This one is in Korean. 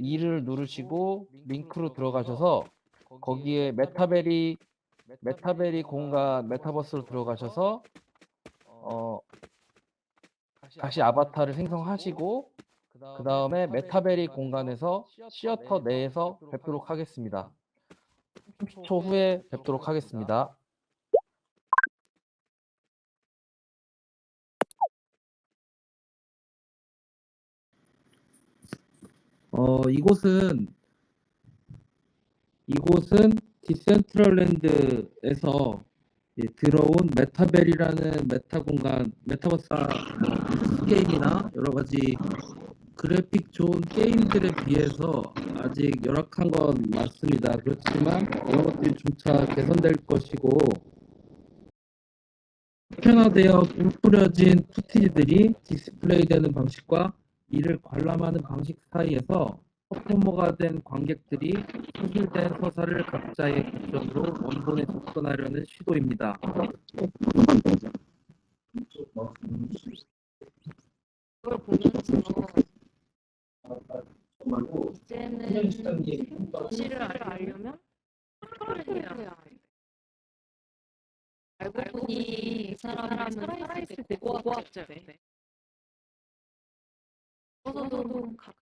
2를 누르시고 링크로 들어가셔서 거기에 메타베리 메타베리 공간 메타버스로 들어가셔서 어 다시 아바타를 생성하시고 그 다음에 메타베리 공간에서 시어터 내에서 뵙도록 하겠습니다. 30초 후에 뵙도록 하겠습니다. 어, 이곳은 이곳은 디센트럴랜드에서 이제 들어온 메타벨이라는 메타 공간, 메타버스 뭐, 게임이나 여러 가지 그래픽 좋은 게임들에 비해서 아직 열악한 건 맞습니다. 그렇지만 이런 것들이 점차 개선될 것이고 편화되어 꾸려진 푸티지들이 디스플레이되는 방식과 이를 관람하는 방식 사이에서 퍼포머가 된 관객들이 소실된 서사를 각자의 기점으로 원본에 접근하려는 시도입니다. 그걸 보면서 이제는 진실을 알려면 프로를 해야 해. 알고 보니 이 사람은 살아있을 때 고고학자래. どんどん